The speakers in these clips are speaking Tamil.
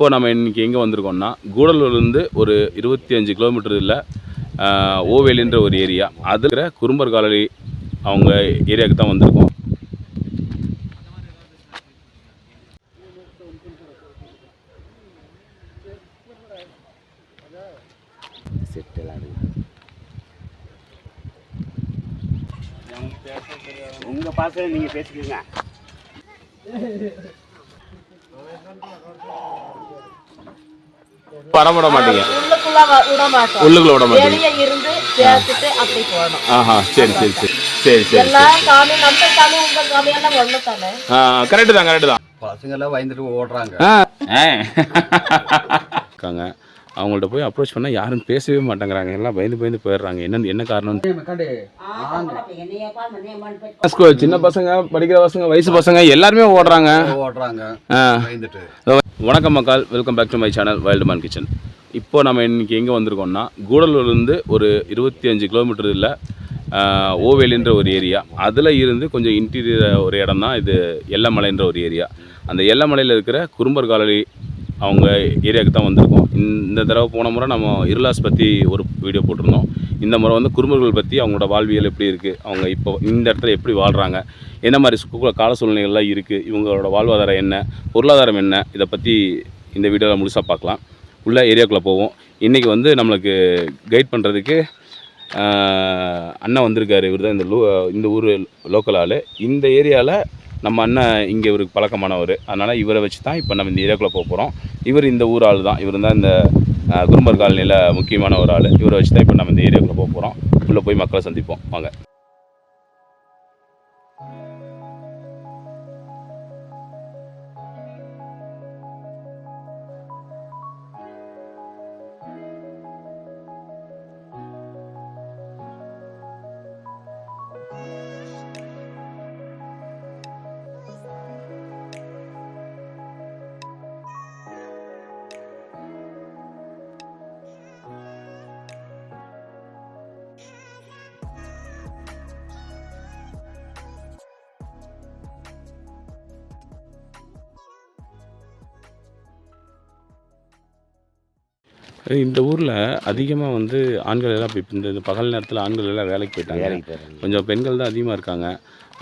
இப்போ நம்ம இன்றைக்கி எங்கே வந்திருக்கோம்னா கூடலூர்லேருந்து ஒரு இருபத்தி அஞ்சு கிலோமீட்டரில் ஓவேலின்ற ஒரு ஏரியா அதில் இருக்கிற குறும்பர் காலனி அவங்க ஏரியாவுக்கு தான் வந்திருக்கோம். உங்க பாசல நீங்க பேசிக்கோங்க படம் விட மாட்டீங்க? உள்ளுக்குள்ள விட மாட்டீங்க. இருந்து சேர்த்துட்டு அப்படி போகணும். ஆஹா சரி சரி சரி. சரி சரி எல்லா சாமி நம்ம சாமி உங்க சாமி எல்லாம் ஒண்ணு தானே? கரெக்டு தான் கரெக்டு தான். பசங்கெல்லாம் பயந்துட்டு ஓடுறாங்க. ஆ. இருக்காங்க. அவங்கள்ட்ட போய் அப்ரோச் பண்ணால் யாரும் பேசவே மாட்டேங்கிறாங்க. எல்லாம் பயந்து பயந்து போயிடுறாங்க. என்ன என்ன காரணம்? சின்ன பசங்க படிக்கிற பசங்க வயசு பசங்க எல்லாருமே ஓடுறாங்க. ஓடுறாங்க. வணக்கம் மக்கள். Welcome back to my channel Wildman Kitchen இப்போ நம்ம இன்னைக்கு எங்கே வந்திருக்கோம்னா கூடலூர்லேருந்து ஒரு இருபத்தி அஞ்சு கிலோமீட்டரில் ஓவேலின்ற ஒரு ஏரியா. அதில் இருந்து கொஞ்சம் இன்டீரியர் ஒரு இடம் தான் இது எல்லமலைன்ற ஒரு ஏரியா. அந்த எல்லமலையில் இருக்கிற குறும்பர் காலனி அவங்க ஏரியாவுக்கு தான் வந்திருக்கோம். இந்த தடவை போன முறை நம்ம இருளாஸ் பற்றி ஒரு வீடியோ போட்டிருந்தோம். இந்த முறை வந்து குறும்பர்கள் பற்றி அவங்களோட வாழ்வியல் எப்படி இருக்குது அவங்க இப்போ இந்த இடத்துல எப்படி வாழ்கிறாங்க என்ன மாதிரி கால சூழ்நிலைகள்லாம் இருக்குது இவங்களோட வாழ்வாதாரம் என்ன? பொருளாதாரம் என்ன? இதை பற்றி இந்த வீடியோவில் முழுசாக பார்க்கலாம். உள்ள ஏரியாக்குள்ளே போவோம். இன்றைக்கி வந்து நம்மளுக்கு கைட் பண்ணுறதுக்கு அண்ணன் வந்திருக்காரு. இவர் தான் இந்த லூ இந்த ஊர் லோக்கல் ஆள். இந்த ஏரியாவில் நம்ம அண்ணன் இங்கே இவருக்கு பழக்கமானவர். அதனால் இவரை வச்சு தான் இப்போ நம்ம இந்த ஏரியாக்குள்ளே போக போகிறோம். இவர் இந்த ஊர் ஆள் தான். இவர் தான் இந்த அஹ், குரும்பர் காலனியில் முக்கியமான ஒரு ஆள். இவரை வச்சு தான் இப்போ நம்ம இந்த ஏரியாக்குள்ளே போக போகிறோம். உள்ளே போய் மக்களை சந்திப்போம். வாங்க. இந்த ஊரில் அதிகமாக வந்து ஆண்கள் எல்லாம் இப்போ இந்த பகல் நேரத்தில் ஆண்கள் எல்லாம் வேலைக்கு போயிட்டாங்க. கொஞ்சம் பெண்கள் தான் அதிகமாக இருக்காங்க.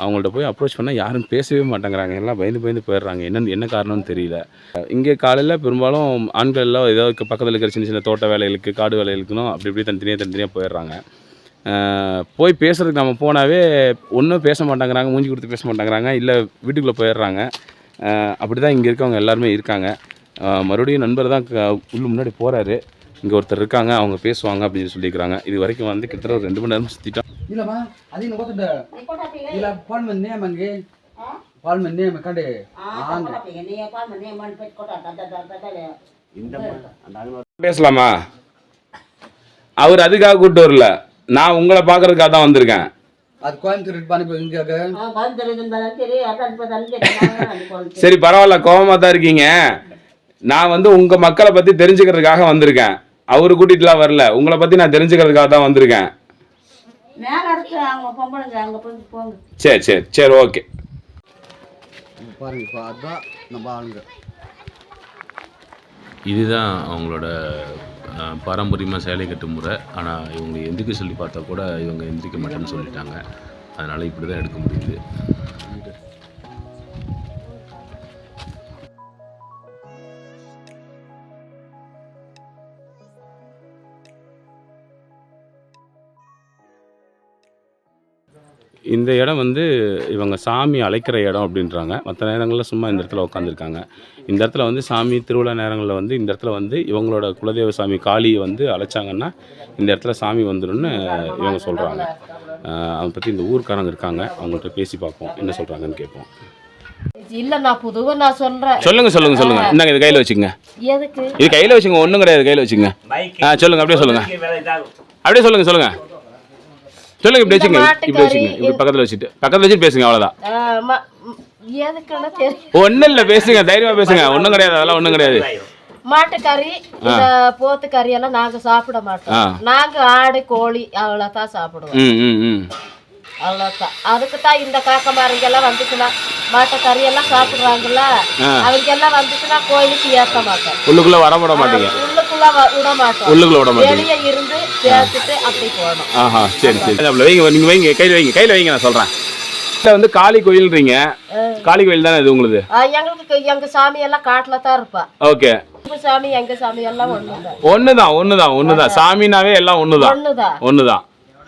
அவங்கள்ட்ட போய் அப்ரோச் பண்ணால் யாரும் பேசவே மாட்டேங்கிறாங்க. எல்லாம் பயந்து பயந்து போயிடுறாங்க. என்னன்னு என்ன காரணம்னு தெரியல. இங்கே காலையில் பெரும்பாலும் ஆண்கள் எல்லாம் ஏதாவது பக்கத்தில் இருக்கிற சின்ன சின்ன தோட்ட வேலைகளுக்கு காடு வேலைகளுக்குனும் அப்படி இப்படி தனித்தனியாக தனித்தனியாக போயிடுறாங்க. போய் பேசுறதுக்கு நம்ம போனாவே ஒன்றும் பேச மாட்டேங்கிறாங்க. மூஞ்சி கொடுத்து பேச மாட்டேங்கிறாங்க. இல்லை வீட்டுக்குள்ளே போயிடுறாங்க. அப்படி தான் இங்கே இருக்கவங்க எல்லாருமே இருக்காங்க. மறுபடியும் நண்பர் தான் உள்ள முன்னாடி போகிறாரு இங்கே ஒருத்தர் இருக்காங்க அவங்க பேசுவாங்க அப்படின்னு சொல்லியிருக்கிறாங்க இது வரைக்கும் வந்து கிட்டத்தட்ட ஒரு ரெண்டு மணி நேரம் சுற்றிட்டோம் இல்லம்மா அது என்ன ಗೊತ್ತುಂಟ ಇಲ್ಲ ಪಾಲ್ ಮನ್ ನೇಮ್ ಹಂಗೆ ಪಾಲ್ ಮನ್ ನೇಮ್ ಕಂಡೆ இந்த மாதிரி அந்த ஆளு பேசலாமா அவர் அதுக்காக கூப்பிட்டு வரல நான் உங்களை பார்க்கறதுக்காக தான் வந்திருக்கேன் ಅದು ಕೋಯಂಬತ್ತೂರು ಇಟ್ಟು ಬಾನಿ ಹಿಂಗಾಗ சரி பரவாயில்ல கோவமாக தான் இருக்கீங்க நான் வந்து உங்கள் மக்களை பற்றி தெரிஞ்சுக்கிறதுக்காக வந்திருக்கேன் அவரு கூட்டிகிட்டுலாம் வரல. உங்களை பற்றி நான் தெரிஞ்சுக்கிறதுக்காக தான் வந்திருக்கேன். மேல இருக்கு அவங்க பொம்பளைங்க அங்க போய் போங்க. சரி சரி சரி ஓகே. பாருங்க இப்போ அதுதான் நம்ம ஆளுங்க. இதுதான் அவங்களோட பாரம்பரியமாக சேலை கட்டும் முறை. ஆனால் இவங்க எந்திரிக்க சொல்லி பார்த்தா கூட இவங்க எந்திரிக்க மாட்டேன்னு சொல்லிட்டாங்க. அதனால் இப்படி தான் எடுக்க முடியுது. இந்த இடம் வந்து இவங்க சாமி அழைக்கிற இடம் அப்படின்றாங்க. மற்ற நேரங்களில் சும்மா இந்த இடத்துல உட்காந்துருக்காங்க இந்த இடத்துல வந்து சாமி திருவிழா நேரங்களில் வந்து இந்த இடத்துல வந்து இவங்களோட குலதெய்வ சாமி காளியை வந்து அழைச்சாங்கன்னா இந்த இடத்துல சாமி வந்துடும்னு இவங்க சொல்கிறாங்க அதை பற்றி இந்த ஊர்க்காரங்க இருக்காங்க. அவங்கள்ட்ட பேசி பார்ப்போம். என்ன சொல்கிறாங்கன்னு கேட்போம். இல்ல நான் புதுவா நான் சொல்றேன். சொல்லுங்க சொல்லுங்க சொல்லுங்க. இந்தாங்க இது கையில் வச்சுங்க எதுக்கு? இது கையில் வச்சுங்க ஒன்றும் கிடையாது கையில் வச்சுங்க ஆ சொல்லுங்க அப்படியே சொல்லுங்க. அப்படியே சொல்லுங்க சொல்லுங்க. சொல்லுங்க இப்படி வச்சுங்க இப்படி வச்சுங்க இப்படி பக்கத்தில் வச்சுட்டு. பக்கத்தில் வச்சுட்டு பேசுங்க அவ்வளோதான் ஒன்றும் இல்லை பேசுங்க தைரியமாக பேசுங்க. ஒன்றும் கிடையாது அதெல்லாம் ஒன்றும் கிடையாது. மாட்டுக்கறி இந்த போத்து கறி எல்லாம் நாங்க சாப்பிட மாட்டோம். நாங்க ஆடு கோழி அவ்வளவுதான் சாப்பிடுவோம். அவ்வளோதான் அதுக்கு தான் இந்த காக்க மாருங்கெல்லாம் வந்துச்சுன்னா மாட்டை கறியெல்லாம் சாப்பிடுறாங்கல்ல ஆ. அவங்க எல்லாம் வந்துச்சுன்னா கோயிலுக்கு ஏற்ற மாட்டேன் உள்ளுக்குள்ள வர விட மாட்டீங்க. உள்ளுக்குள்ள விட போகணும். ஆஹா சரி சரி. வைங்க நீங்க வைங்க கையில் வைங்க கையில் வைங்க நான் சொல்றேன். வந்து காளி கோயில்ன்றீங்க காளி கோயில் தானே இது உங்களுது? ஆ, எங்களுக்கு எங்க சாமி எல்லாம் காட்டுல தான் இருப்பா. ஓகே. சாமி எங்க சாமி எல்லாம் ஒண்ணுதான். ஒண்ணுதான் ஒண்ணுதான் சாமினாவே எல்லாம் ஒண்ணுதான். ஒண்ணுதான்.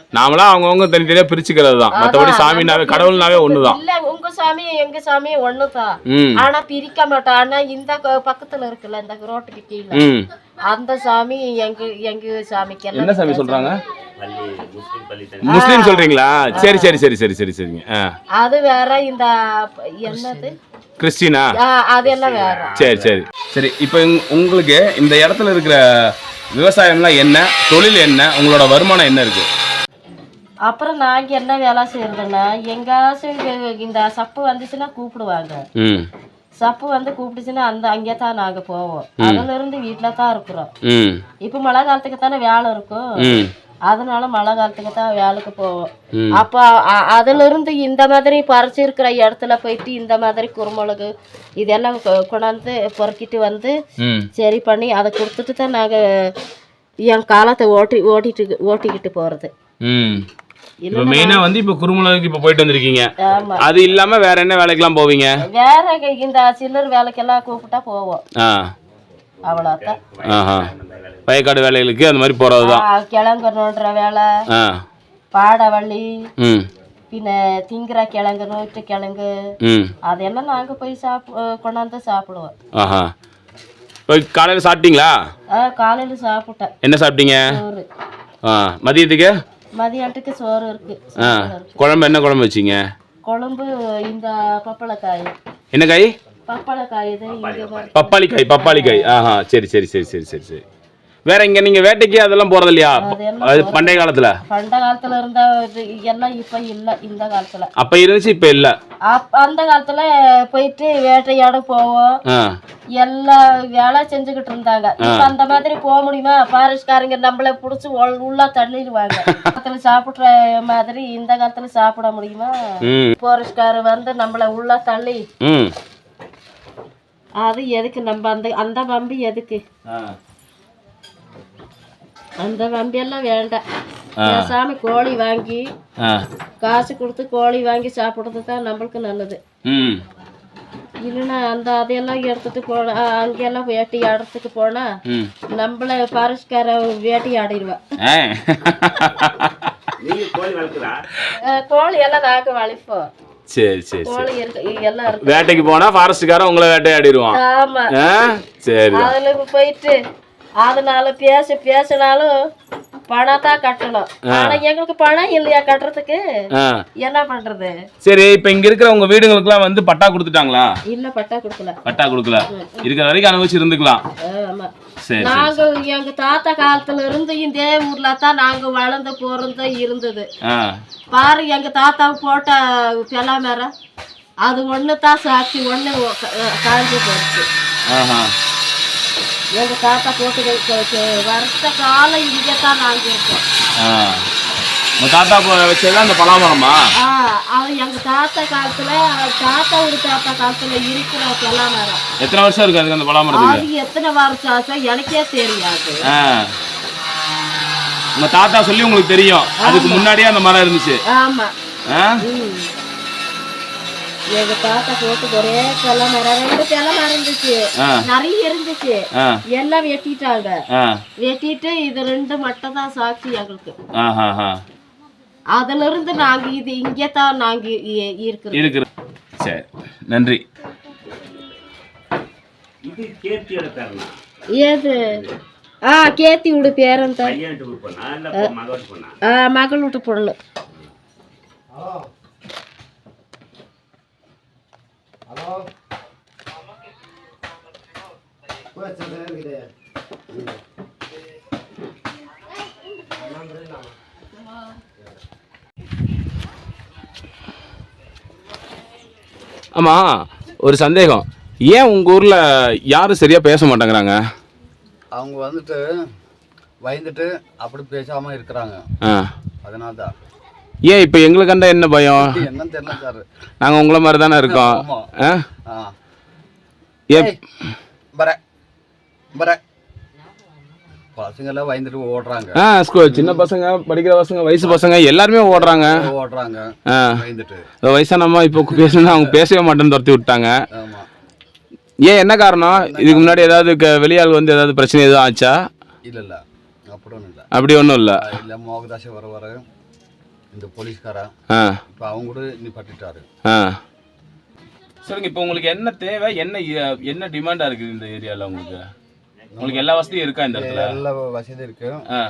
ஒண்ணுதான் நாமளா அவங்கவுங்க தனித்தனியா பிரிச்சுக்கிறது தான் மற்றபடி சாமினாவே கடவுள்னாவே ஒண்ணுதான். இல்ல உங்க சாமி எங்க சாமி ஒண்ணுதான் ம். ஆனா பிரிக்க மாட்டோம் ஆனா இந்த க- பக்கத்துல இருக்குல்ல இந்த ரோட்டுக்கு கீழே. ம். அந்த சாமி எங்க எங்க சாமிக்கு என்ன எல்லாம் சாமி சொல்றாங்க? பள்ளி முஸ்லீம் பள்ளி தனி. முஸ்லீம் சொல்றீங்களா? சரி சரி சரி சரி சரி சரிங்க. ஆ. அது வேற இந்த ப- என்னது? கிறிஸ்டினா? ஆ, அதெல்லாம் வேற? சரி சரி. சரி இப்போ உங்களுக்கு இந்த இடத்துல இருக்கிற விவசாயம்லாம் என்ன? தொழில் என்ன? உங்களோட வருமானம் என்ன இருக்கு? அப்புறம் நாங்க என்ன வேலை செய்யறதுன்னா எங்காச்சும் இந்த சப்பு வந்துச்சுன்னா கூப்பிடுவாங்க. சப்பு வந்து கூப்பிட்டுச்சுன்னா அந்த அங்கே தான் நாங்க போவோம். அதுல இருந்து வீட்டுல தான் இருக்கிறோம். இப்ப மழை காலத்துக்கு தானே வேலை இருக்கும். அதனால மழை காலத்துக்கு தான் வேலைக்கு போவோம். அப்ப அதுல இருந்து இந்த மாதிரி பறிச்சு இருக்கிற இடத்துல போயிட்டு இந்த மாதிரி குருமிளகு இதெல்லாம் கொண்டாந்து பொறுக்கிட்டு வந்து சரி பண்ணி அதை கொடுத்துட்டு தான் நாங்க என் காலத்தை ஓட்டி ஓட்டிட்டு ஓட்டிக்கிட்டு போறது. இப்போ மெயினாக வந்து இப்போ குருமுளகுக்கு இப்போ போயிட்டு வந்திருக்கீங்க. அது இல்லாமல் வேற என்ன வேலைக்கெல்லாம் போவீங்க? வேற இந்த சில்லர் வேலைக்கெல்லாம் கூப்பிட்டா போவோம். ஆ. அவ்வளோதான் ஆஹா. வயக்காடு வேலைகளுக்கு அந்த மாதிரி போகிறது தான் ஆ, கிழங்கு நோண்டுற வேலை ஆ. பாடவள்ளி ம். பின்ன திங்கிற கிழங்கு நோட்டு கிழங்கு அதெல்லாம் நாங்க போய் சாப் கொண்டாந்து சாப்பிடுவோம். ஆஹா. இப்போ காலையில் சாப்பிட்டீங்களா? ஆ காலையில சாப்பிட்டேன். என்ன சாப்பிட்டீங்க? மதியத்துக்கு? மதியானத்துக்கு சோறு இருக்கு. ஆ. குழம்பு என்ன குழம்பு வச்சிங்க? குழம்பு இந்த பப்பளக்காய் என்ன காய்? பப்பளக்காய் இது. பப்பாளி காய் பப்பாளி காய் ஆஹா சரி சரி சரி சரி சரி சரி. வேற இங்க நீங்க வேட்டைக்கு அதெல்லாம் போறது இல்லையா? அது பண்டைய காலத்துல. பண்ட காலத்துல இருந்த இது எல்லாம் இப்ப இல்ல இந்த காலத்துல. அப்ப இருந்துச்சு இப்ப இல்ல. அந்த காலத்துல போயிட்டு வேட்டையாட போவோம். எல்லா வேலை செஞ்சுக்கிட்டு இருந்தாங்க. இப்ப அந்த மாதிரி போக முடியுமா? பாரிஸ்காரங்க நம்மள புடிச்சு உள்- உள்ள தள்ளிடுவாங்க. காலத்துல சாப்பிடுற மாதிரி இந்த காலத்துல சாப்பிட முடியுமா? ம். போரிஸ்காரர் வந்து நம்மள உள்ள தள்ளி. அது எதுக்கு நம்ம அந்த அந்த வம்பி எதுக்கு? ஆ. அந்த வம்பி எல்லாம் வேண்டாம் பேசாம கோழி வாங்கி காசு கொடுத்து கோழி வாங்கி சாப்பிடுறது தான் நம்மளுக்கு நல்லது. ம். இல்லைன்னா அந்த அதையெல்லாம் எடுத்துட்டு போனா அங்கெல்லாம் வேட்டையாடுறதுக்கு போனா ம். நம்மள பாரிஸ்கார வேட்டையாடிடுவா ஆ நீங்க கோழி எல்லாம் நாங்க வளைப்போம் சரி சரி சரி. வேட்டைக்கு போனா ஃபாரஸ்ட்காரன் உங்களை வேட்டையாடிடுவான். ஆமா. சரி அதுல இப்ப போயிட்டு அதனால பேச பேசினாலும் பணம் தான் கட்டணும் ஆனா எங்களுக்கு பணம் இல்லையா கட்டுறதுக்கு? என்ன பண்றது? சரி இப்ப இங்க இருக்கிற உங்க வீடுங்களுக்குலாம் வந்து பட்டா கொடுத்துட்டாங்களா? இல்ல பட்டா கொடுக்கல. பட்டா கொடுக்கல. இருக்கிற வரைக்கும் அனுபவிச்சு இருந்துக்கலாம். நாங்க எங்க தாத்தா காலத்துல இருந்து இந்த ஊர்ல தான் நாங்க வளர்ந்து பிறந்து இருந்தது. பாரு எங்க தாத்தா போட்ட பெலா மரம் அது ஒண்ணு தான் சாட்சி ஒண்ணு காஞ்சி போச்சு ஆஹா எங்க தாத்தா போட்டு வருஷ காலம் இங்கே தான் நாங்க இருக்கோம். ஆ. உங்க தாத்தா வச்சது அந்த பலாமரமா? ஆ, அது எங்க தாத்தா காலத்துல தாத்தாவோட தாத்தா காலத்துல இருக்கிற எத்தனை வருஷம் இருக்கு அதுக்கு அந்த பலாமரத்துக்கு? அது எத்தனை வருஷம் ஆச்சோ எனக்கே தெரியாது. ஆ. உங்க தாத்தா சொல்லி உங்களுக்கு தெரியும். அதுக்கு முன்னாடியே அந்த மரம் இருந்துச்சு. ஆமா. ஆ. எங்க தாத்தா போட்டு ஒரே மரம் ரெண்டு மரம் இருந்துச்சு. நிறைய இருந்துச்சு. எல்லாம் வெட்டிட்டாங்க. வெட்டிட்டு இது ரெண்டு மட்டும் தான் சாட்சி எங்களுக்கு. அதுல இருந்து நாங்க இது இங்கே தான் நாங்க இருக்கிறோம் இருக்கிற சரி. நன்றி. ஏது? ஆ கேத்தி விடு பேரன் தான். மகள் விட்டு பொண்ணு. ஆமா ஒரு சந்தேகம். ஏன் உங்க ஊர்ல யாரும் சரியா பேச மாட்டேங்கிறாங்க? அவங்க வந்துட்டு பயந்துட்டு அப்படி பேசாம இருக்கிறாங்க. அதனால தான் ஏன் இப்போ எங்களை கண்டா என்ன பயம்? என்னன்னு தெரியல சார். நாங்கள் உங்களை மாதிரி தானே இருக்கோம். ஆ? பர பர பயந்துட்டு ஓடுறாங்க. ஆ ஸ்கூல் சின்ன பசங்க படிக்கிற பசங்க வயசு பசங்க எல்லாருமே ஓடுறாங்க. ஓடுறாங்க. ஆ. பயந்துட்டு. வயசானம்மா இப்போ பேசுனா அவங்க பேசவே மாட்டேன்னு துரத்தி விட்டாங்க. ஏன் என்ன காரணம்? இதுக்கு முன்னாடி ஏதாவது வெளியாள் வந்து ஏதாவது பிரச்சனை எதுவும் ஆச்சா? இல்ல இல்ல. அப்படி ஒன்றும் இல்லை. அப்படி ஒன்றும் இல்லை. இல்ல மோகதாச வர வர. இந்த போலீஸ்காரன் ஆ. இப்போ அவங்க கூட நீ பட்டுட்டாரு ஆ. சொல்லுங்க இப்போ உங்களுக்கு என்ன தேவை? என்ன என்ன டிமாண்டா இருக்குது இந்த ஏரியாவில் உங்களுக்கு? உங்களுக்கு எல்லா வசதியும் இருக்கா இந்த இடத்துல? எல்லா வசதி இருக்கு. ஆ.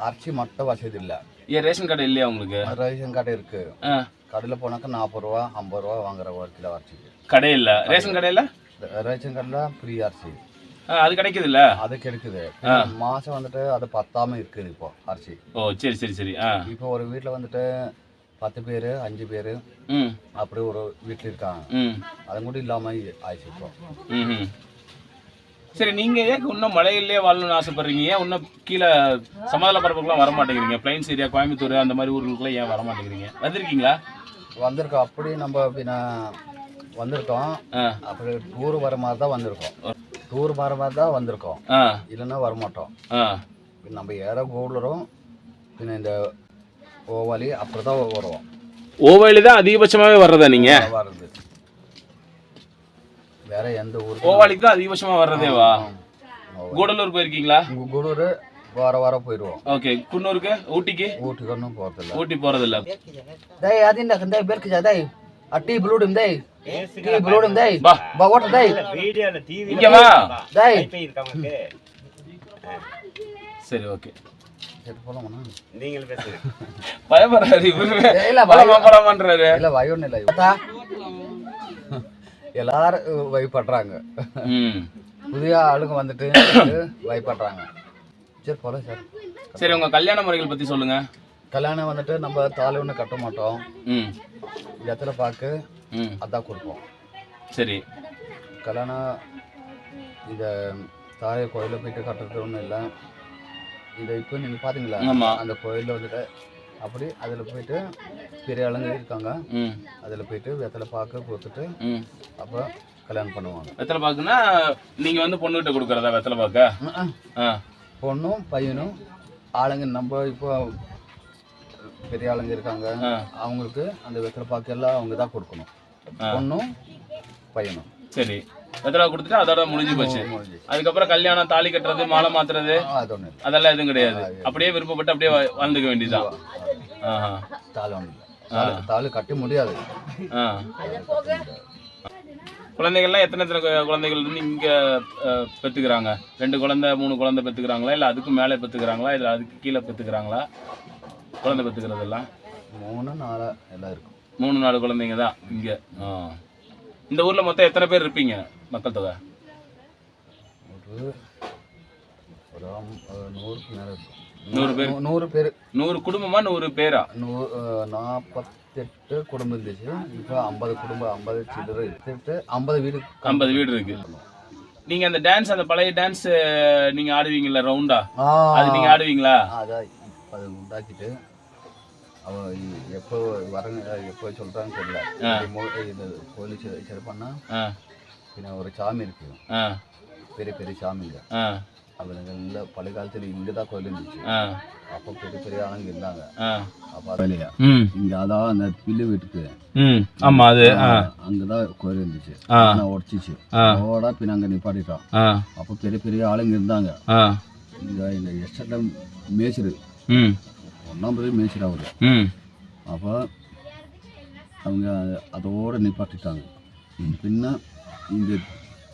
அரிசி மட்டும் வசதி இல்லை. ஏன் ரேஷன் கார்டு இல்லையா உங்களுக்கு? ரேஷன் கடை இருக்கு. ஆ. கடையில் போனாக்கா நாற்பது ரூபா ஐம்பது ரூபா வாங்குற ஒரு கிலோ அரிசிக்கு கடை இல்லை. ரேஷன் கடையில் ரேஷன் கடையில் ஃப்ரீ அரிசி அது கிடைக்குதுல்ல? அது கிடைக்குது. மாசம் வந்துட்டு அது பத்தாம இருக்குது இப்போ அரிசி. ஓ சரி சரி சரி. ஆ. இப்போ ஒரு வீட்டில் வந்துட்டு பத்து பேர் அஞ்சு பேர் அப்படி ஒரு வீட்டில் இருக்காங்க. ம். அது கூட இல்லாமல் ஆயிடுச்சு இப்போ. சரி நீங்க ஏன் இன்னும் மலையிலே வாழணும்னு ஆசைப்படுறீங்க? ஏன் இன்னும் கீழே சமதள பரப்புக்குலாம் வர மாட்டேங்கிறீங்க பிளைன்ஸ் ஏரியா கோயம்புத்தூர் அந்த மாதிரி ஊர்களுக்குலாம் ஏன் வர மாட்டேங்கிறீங்க வந்திருக்கீங்களா? வந்திருக்கோம். அப்படி நம்ம வந்திருக்கோம். அப்படி டூர் வர மாதிரி தான் வந்திருக்கோம். டூர் வர மாதிரி தான் வந்திருக்கோம். ஆ. இல்லைன்னா வரமாட்டோம். நம்ம ஏற கூடலரும் பின்ன இந்த ஓவாலி அப்படி தான் வருவோம். ஓவையில தான் அதிகபட்சமாகவே வர்றதா நீங்க? வருது வேற எந்த ஊருக்கு? ஓவாளிக்கு தான் அதிகபட்சமா வர்றதேவா கூடலூர் போயிருக்கீங்களா? கூடூர் வார வாரம் போயிடுவோம் ஓகே குன்னூருக்கு ஊட்டிக்கு? ஊட்டிக்கு ஒன்றும் போகிறதில்ல ஊட்டி போறதில்ல. டேய் அதின் டேய் பெருக்கு டேய். அட்டி ப்ளூடும் டேய். டீ ப்ளூடும் டேய். பா. பா ஓட்ட டேய். வீடியோல டிவி இங்க வா. டேய். சரி ஓகே. நீங்கள் பேசுங்க. பயப்படுறாரு இவரு. இல்ல, போலாமா போலாமான்றாரு. இல்ல வயோன்னு இல்லை. எல்லாரும் பயப்படுறாங்க. புதிய ஆளுங்க வந்துட்டு பயப்படுறாங்க. சரி போல சார். சரி உங்க கல்யாண முறைகள் பத்தி சொல்லுங்க. கல்யாணம் வந்துட்டு நம்ம தாலி ஒன்று கட்ட மாட்டோம். இடத்துல பார்க்க ம். அதான் கொடுப்போம். சரி. கல்யாணம் இந்த தாயை கோயிலில் போயிட்டு கட்டுறது ஒன்றும் இல்லை. இந்த இப்போ நீங்கள் பார்த்தீங்களா. அந்த கோயிலில் வந்துட்டு அப்படி அதில் போயிட்டு பெரிய ஆளுங்க இருக்காங்க. அதில் போயிட்டு வெத்தலை பார்க்க கொடுத்துட்டு அப்போ கல்யாணம் பண்ணுவாங்க. வெத்தலை பாக்குன்னா நீங்க வந்து பொண்ணுகிட்ட கொடுக்கறதா வெத்தலை பாக்க. ஆ. பொண்ணும் பையனும் ஆளுங்க நம்ம இப்போ பெரிய ஆளுங்க இருக்காங்க. அவங்களுக்கு அந்த வெத்தலை பாக்கு எல்லாம் அவங்க தான் கொடுக்கணும். பொண்ணும் பையனும். சரி. வெத்தலை கொடுத்துட்டு அதோட முடிஞ்சு போச்சு. அதுக்கப்புறம் கல்யாணம் தாலி கட்டுறது மாலை மாத்துறது அதெல்லாம் எதுவும் கிடையாது. அப்படியே விருப்பப்பட்டு அப்படியே வாழ்ந்துக்க வேண்டியதுதான். ஆஹா தாலி கட்ட முடியாது. ஆ. குழந்தைகள்லாம் எத்தனை எத்தனை குழந்தைகள் வந்து இங்க அஹ், பெத்துக்கிறாங்க? ரெண்டு குழந்தை மூணு குழந்தை பெத்துக்கிறாங்களா? இல்ல அதுக்கு மேலே பெத்துக்கிறாங்களா? இல்ல அதுக்கு கீழே பெத்துக்கிறாங்களா? குழந்தை பெத்துக்கிறதெல்லாம் மூணு நாலு எல்லாம் இருக்கும். மூணு நாலு குழந்தைங்க தான் இங்க. இந்த ஊர்ல மொத்தம் எத்தனை பேர் இருப்பீங்க மக்கள் தொகை? ஒரு நூறுக்கு மேலே இருக்கும். நூறு பேர்? நூறு பேர். நூறு குடும்பமா நூறு பேரா? நூறு நாற்பத்தெட்டு குடும்பம் இருந்துச்சு. இப்போ ஐம்பது குடும்பம் ஐம்பது சில்லறை எடுத்துட்டு ஐம்பது வீடு ஐம்பது வீடு இருக்கு. நீங்க அந்த டான்ஸ் அந்த பழைய டான்ஸ் நீங்க ஆடுவீங்கல்ல ரவுண்டா அது நீங்க ஆடுவீங்களா? இப்போ அதை உண்டாக்கிட்டு. எப்போ வரங்க எப்போ சொல்கிறான்னு தெரியல. இது கோயில் ஆ. பின்ன ஒரு சாமி இருக்கு. பெரிய பெரிய சாமிங்க ஆ. அவங்க எல்லாம் பழைய காலத்தில் இங்கே தான் கோயில் இருந்துச்சு. அப்போ பெரிய பெரிய ஆளுங்க இருந்தாங்க. அப்போ வேலையா இங்கே அதான் அந்த பில்லு வீட்டுக்கு. ஆமா அது ஆ அங்கே தான் கோயில் இருந்துச்சு. நான் உடச்சிச்சு. ஓடா பின்ன அங்கே நிப்பாட்டிட்டோம் அப்போ பெரிய பெரிய ஆளுங்க இருந்தாங்க. ஆ. இந்த எஸ்டேட்டில் மேய்ச்சிரு ஒன்றாம் மேய்ச்சிரு அவர் ம். அப்போ அவங்க அதோட நிப்பாட்டிட்டாங்க. பின்ன இந்த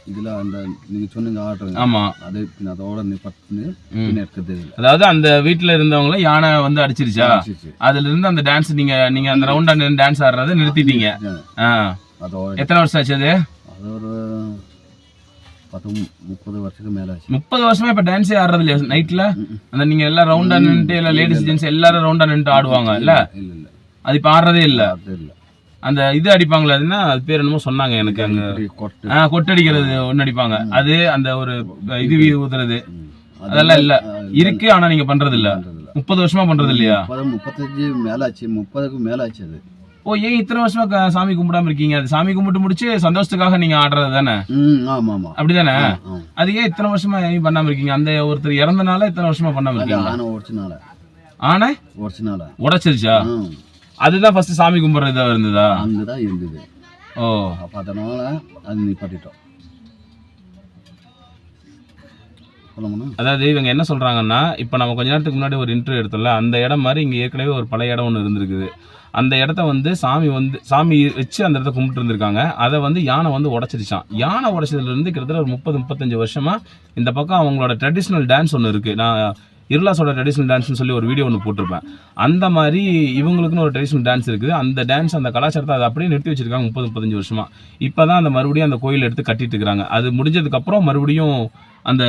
இதில் அந்த நீங்கள் சொன்னீங்க ஆடுறீங்க ஆமா. அது அதோட நிப்பாட்டு இல்லை அதாவது அந்த வீட்ல இருந்தவங்கள யானை வந்து அடிச்சிருச்சா. அதுல இருந்து அந்த டான்ஸ் நீங்க நீங்க அந்த ரவுண்டா நின்று டான்ஸ் ஆடுறதை நிறுத்திட்டீங்க. ஆ. அதோட எத்தனை வருஷம் ஆச்சு அது? அது ஒரு பத்து முப்பது வருஷத்துக்கு மேலே ஆச்சு. முப்பது வருஷமா இப்ப டான்ஸே ஆடுறது இல்லையா? நைட்ல அந்த நீங்க எல்லாம் ரவுண்டா நின்னுட்டு இல்ல லேடிஸ் ஜென்ஸ் எல்லாரும் ரவுண்டா நின்னுட்டு ஆடுவாங்க இல்ல? இல்லை இல்லை அது இப்ப ஆடுறதே இல்ல. இல்லை. அந்த இது அடிப்பாங்களே அதுன்னா அது பேர் என்னமோ சொன்னாங்க எனக்கு அங்க. இப்படி கொட்டு? ஆ, கொட்டடிக்கிறது ஒண்ணு அடிப்பாங்க. அது அந்த ஒரு இது ஊதுறது. அதெல்லாம் இல்ல. இருக்கு ஆனா நீங்க பண்றது இல்ல. முப்பது வருஷமா பண்றது இல்லையா? முப்பது முப்பத்தஞ்சு மேலாச்சு முப்பதுக்கு மேலாச்சு அது. ஓ ஏன் இத்தனை வருஷமா சாமி கும்பிடாம இருக்கீங்க? அது சாமி கும்பிட்டு முடிச்சு சந்தோஷத்துக்காக நீங்க ஆடுறது தானே? ஆமா ஆமா. அப்படிதானே. அது ஏன் இத்தனை வருஷமா ஏன் பண்ணாம இருக்கீங்க? அந்த ஒருத்தர் இறந்தனால இத்தனை வருஷமா பண்ணாம இருக்கீங்க? ஆனை ஒரிச்சினால ஆனா? ஒரிச்சினால உடைச்சிருச்சா? அதுதான் ஃபர்ஸ்ட் சாமி கும்பிட்றதா இருந்ததா? அங்கே தான் இருந்தது. ஓ. அப்போ அதனால அது நிப்பாட்டிட்டோம். அதாவது இவங்க என்ன சொல்றாங்கன்னா இப்போ நம்ம கொஞ்ச நேரத்துக்கு முன்னாடி ஒரு இன்டர்வியூ எடுத்தோம்ல அந்த இடம் மாதிரி இங்கே ஏற்கனவே ஒரு பழைய இடம் ஒன்று இருந்திருக்குது. அந்த இடத்த வந்து சாமி வந்து சாமி வச்சு அந்த இடத்த கும்பிட்டு இருந்திருக்காங்க. அதை வந்து யானை வந்து உடச்சிருச்சான் யானை உடச்சதுலேருந்து கிட்டத்தட்ட ஒரு முப்பது முப்பத்தஞ்சு வருஷமா இந்த பக்கம் அவங்களோட ட்ரெடிஷ்னல் டான்ஸ் ஒன்று இருக்குது நான் இருளாஸோட ட்ரெடிஷ்னல் டான்ஸ்னு சொல்லி ஒரு வீடியோ ஒன்று போட்டிருப்பேன். அந்த மாதிரி இவங்களுக்குன்னு ஒரு ட்ரெடிஷ்னல் டான்ஸ் இருக்குது. அந்த டான்ஸ் அந்த கலாச்சாரத்தை அதை அப்படியே நிறுத்தி வச்சிருக்காங்க முப்பது முப்பத்தஞ்சு வருஷமா. இப்போ தான் அந்த மறுபடியும் அந்த கோயில் எடுத்து கட்டிட்டு இருக்கிறாங்க. அது முடிஞ்சதுக்கப்புறம் மறுபடியும் அந்த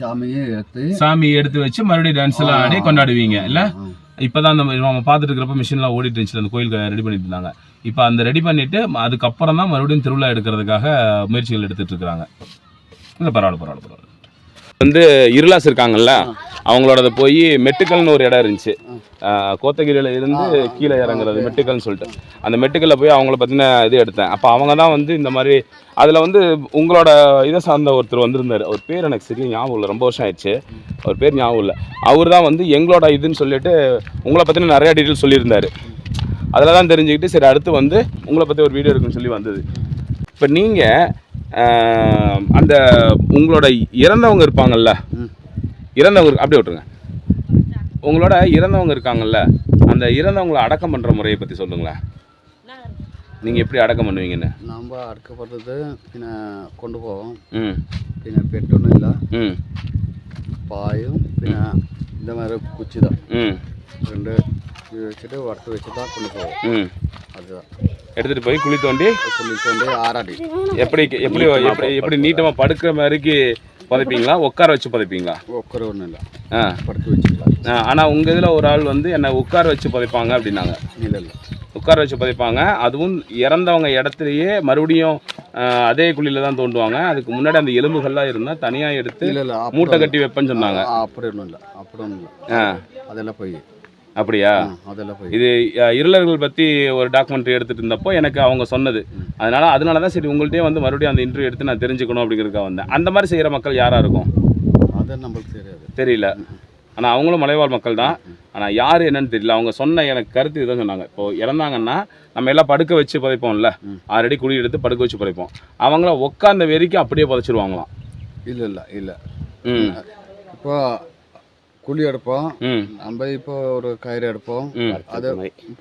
சாமியை எடுத்து சாமி எடுத்து வச்சு மறுபடியும் டான்ஸ் எல்லாம் ஆடி கொண்டாடுவீங்க. இல்ல? ஆ. இப்பதான் அந்த நம்ம பார்த்துட்டு இருக்கிறப்ப மிஷின்லாம் ஓடிட்டு இருந்துச்சு. அந்த கோயிலுக்கு ரெடி பண்ணிட்டு இருந்தாங்க. இப்போ அந்த ரெடி பண்ணிட்டு அதுக்கப்புறம் தான் மறுபடியும் திருவிழா எடுக்கிறதுக்காக முயற்சிகள் எடுத்துட்டு இருக்காங்க இல்லை பரவாயில்ல பரவாயில்ல பரவாயில்ல. வந்து இருளாஸ் இருக்காங்கல்ல? அவங்களோடது போய் மெட்டுக்கல்னு ஒரு இடம் இருந்துச்சு. கோத்தகிரியில் இருந்து கீழே இறங்குறது மெட்டுக்கல்னு சொல்லிட்டு. அந்த மெட்டுக்கல்ல போய் அவங்கள பற்றின இது எடுத்தேன். அப்போ அவங்க தான் வந்து இந்த மாதிரி அதில் வந்து உங்களோட இதை சார்ந்த ஒருத்தர் வந்திருந்தார். அவர் பேர் எனக்கு சரியா ஞாபகம் இல்லை. ரொம்ப வருஷம் ஆயிடுச்சு. அவர் பேர் ஞாபகம் இல்லை. அவர் தான் வந்து எங்களோட இதுன்னு சொல்லிட்டு உங்களை பற்றின நிறைய டீட்டெயில் சொல்லியிருந்தார். அதில் தான் தெரிஞ்சுக்கிட்டு சரி அடுத்து வந்து உங்களை பற்றி ஒரு வீடியோ இருக்குன்னு சொல்லி வந்தது. இப்போ நீங்கள் அந்த உங்களோட இறந்தவங்க இருப்பாங்கல்ல இறந்தவங்க அப்படியே விட்டுருங்க. உங்களோட இறந்தவங்க இருக்காங்கல்ல அந்த இறந்தவங்களை அடக்கம் பண்ணுற முறையை பற்றி சொல்லுங்களேன். நீங்கள் எப்படி அடக்கம் பண்ணுவீங்கன்னு? நம்ம அடுக்கப்படுறது பின்ன கொண்டு போவோம். ம். பின்ன பெட்டொன்னும் இல்லை. ம். பாயும் பின்ன இந்த மாதிரி குச்சி தான். ம். ரெண்டு இது வச்சுட்டு வறுத்து வச்சு தான் கொண்டு போவோம். ம். அதுதான். எடுத்துகிட்டு போய் குழி தோண்டி கொண்டு வந்து ஆறாடி எப்படி எப்படி எப்படி எப்படி நீட்டமாக படுக்கிற மாதிரிக்கு புதைப்பீங்களா? உட்கார வச்சு புதைப்பீங்களா? உட்கார ஒன்றும் இல்லை. ஆ. படுத்து வச்சுக்கலாம். ஆனால் உங்கள் இதில் ஒரு ஆள் வந்து என்னை உட்கார வச்சு புதைப்பாங்க அப்படின்னாங்க. இல்லை இல்லை. உட்கார வச்சு புதைப்பாங்க. அதுவும் இறந்தவங்க இடத்துலையே மறுபடியும் அதே குழியில தான் தோண்டுவாங்க. அதுக்கு முன்னாடி அந்த எலும்புகள்லாம் இருந்தால் தனியாக எடுத்து மூட்டை கட்டி வைப்பேன்னு சொன்னாங்க. அப்படி ஒன்றும் இல்லை. அப்படி ஒன்றும் இல்லை. ஆ. அதெல்லாம் போய் அப்படியா? அதெல்லாம் போய் இது இருளர்கள் பற்றி ஒரு டாக்குமெண்ட்ரி எடுத்துட்டு இருந்தப்போ எனக்கு அவங்க சொன்னது. அதனால அதனால தான் சரி உங்கள்கிட்டயே வந்து மறுபடியும் அந்த இன்டர்வியூ எடுத்து நான் தெரிஞ்சுக்கணும் அப்படிங்கிறதுக்காக வந்தேன். அந்த மாதிரி செய்கிற மக்கள் யாராக இருக்கும்? அது நம்மளுக்கு தெரியாது. தெரியல. ஆனால் அவங்களும் மலைவாழ் மக்கள் தான். ஆனால் யார் என்னன்னு தெரியல. அவங்க சொன்ன எனக்கு கருத்து இதான் சொன்னாங்க. இப்போ இறந்தாங்கன்னா நம்ம எல்லாம் படுக்க வச்சு புதைப்போம்ல. ஆல்ரெடி குழி எடுத்து படுக்க வச்சு புதைப்போம். அவங்கள உட்காந்த வரைக்கும் அப்படியே புதைச்சிருவாங்களாம். இல்லை இல்லை இல்லை. ம். இப்போ குழி எடுப்போம். நம்ம இப்போ ஒரு கயிறு எடுப்போம். அதை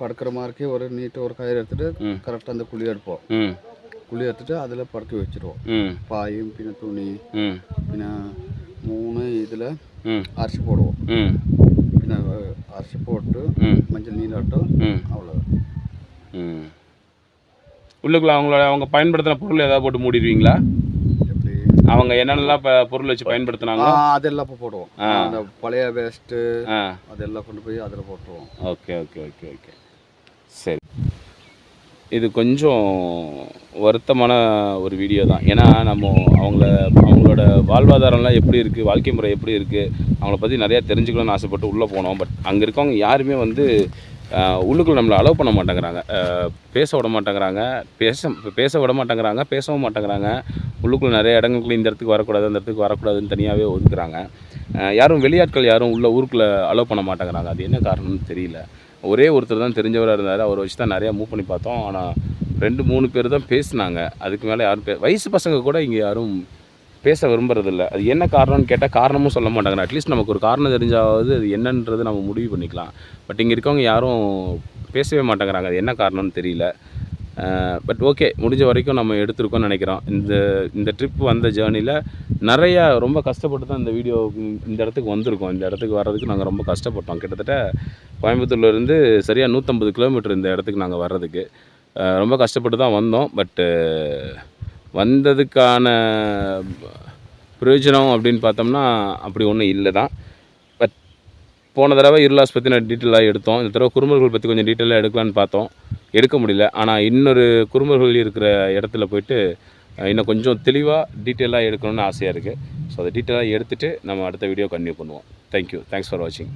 படுக்கிற மாதிரிக்கு ஒரு நீட்டு ஒரு கயிறு எடுத்துட்டு. கரெக்டாக அந்த குழி எடுப்போம். குழி எடுத்துட்டு அதில் படுக்க வச்சிருவோம். பாயும் பின்ன துணி பின்ன மூணு இதில் அரிசி போடுவோம். பின்ன அரிசி போட்டு மஞ்சள் நீராட்டம் ம். அவ்வளோதான் உள்ளுக்குள்ள அவங்களோட அவங்க பயன்படுத்தின பொருள் ஏதாவது போட்டு மூடிடுவீங்களா? அவங்க என்னென்னலாம் இப்போ பொருள் வச்சு பயன்படுத்தினாங்க ஆ, அதெல்லாம் இப்போ போடுவோம். அந்த பழைய வேஸ்ட்டு அதெல்லாம் கொண்டு போய் அதில் போட்டுருவோம். Okay okay okay okay. சரி. இது கொஞ்சம் வருத்தமான ஒரு வீடியோ தான். ஏன்னா நம்ம அவங்கள அவங்களோட வாழ்வாதாரம்லாம் எப்படி இருக்குது வாழ்க்கை முறை எப்படி இருக்குது அவங்கள பற்றி நிறையா தெரிஞ்சுக்கணும்னு ஆசைப்பட்டு உள்ளே போனோம். பட் அங்கே இருக்கவங்க யாருமே வந்து உள்ளுக்குள்ள நம்மளை அலோவ் பண்ண மாட்டேங்கிறாங்க. பேச விட மாட்டேங்கிறாங்க. பேச பேச விட மாட்டேங்கிறாங்க பேசவும் மாட்டேங்கிறாங்க. உள்ளுக்குள்ளே நிறைய இடங்களுக்குள்ள இந்த இடத்துக்கு வரக்கூடாது அந்த இடத்துக்கு வரக்கூடாதுன்னு தனியாகவே ஒதுக்குறாங்க. யாரும் வெளியாட்கள் யாரும் உள்ள ஊருக்குள்ளே அலோவ் பண்ண மாட்டேங்கிறாங்க. அது என்ன காரணம்னு தெரியல. ஒரே ஒருத்தர் தான் தெரிஞ்சவராக இருந்தார். அவரை வச்சு தான் நிறையா மூவ் பண்ணி பார்த்தோம். ஆனால் ரெண்டு மூணு பேர் தான் பேசுனாங்க. அதுக்கு மேலே யாரும் பே வயசு பசங்க கூட இங்கே யாரும் பேச விரும்புறதில்ல. அது என்ன காரணம்னு கேட்டால் காரணமும் சொல்ல மாட்டாங்க அட்லீஸ்ட் நமக்கு ஒரு காரணம் தெரிஞ்சாவது அது என்னன்றது நம்ம முடிவு பண்ணிக்கலாம். பட் இங்கே இருக்கவங்க யாரும் பேசவே மாட்டேங்கிறாங்க. அது என்ன காரணம்னு தெரியல. பட் ஓகே முடிஞ்ச வரைக்கும் நம்ம எடுத்திருக்கோம்னு நினைக்கிறோம். இந்த இந்த ட்ரிப் வந்த ஜேர்னியில் நிறையா ரொம்ப கஷ்டப்பட்டு தான் இந்த வீடியோ இந்த இடத்துக்கு வந்திருக்கோம். இந்த இடத்துக்கு வர்றதுக்கு நாங்கள் ரொம்ப கஷ்டப்பட்டோம். கிட்டத்தட்ட கோயம்புத்தூர்லேருந்து சரியாக நூற்றம்பது கிலோமீட்டர் இந்த இடத்துக்கு நாங்கள் வர்றதுக்கு. ரொம்ப கஷ்டப்பட்டு தான் வந்தோம். பட்டு வந்ததுக்கான பிரயோஜனம் அப்படின்னு பார்த்தோம்னா அப்படி ஒன்றும் இல்லை தான் போன தடவை இருளாஸ் பற்றி நான் டீட்டெயிலாக எடுத்தோம். இந்த தடவை குறும்பர்கள் பற்றி கொஞ்சம் டீட்டெயிலாக எடுக்கலான்னு பார்த்தோம். எடுக்க முடியல. ஆனால் இன்னொரு குறும்பர்கள் இருக்கிற இடத்துல போயிட்டு இன்னும் கொஞ்சம் தெளிவாக டீட்டெயிலாக எடுக்கணும்னு ஆசையாக இருக்குது ஸோ அதை டீட்டெயிலாக எடுத்துகிட்டு நம்ம அடுத்த வீடியோ கன்டினியூ பண்ணுவோம். தேங்க்யூ தேங்க்ஸ் ஃபார் வாட்சிங்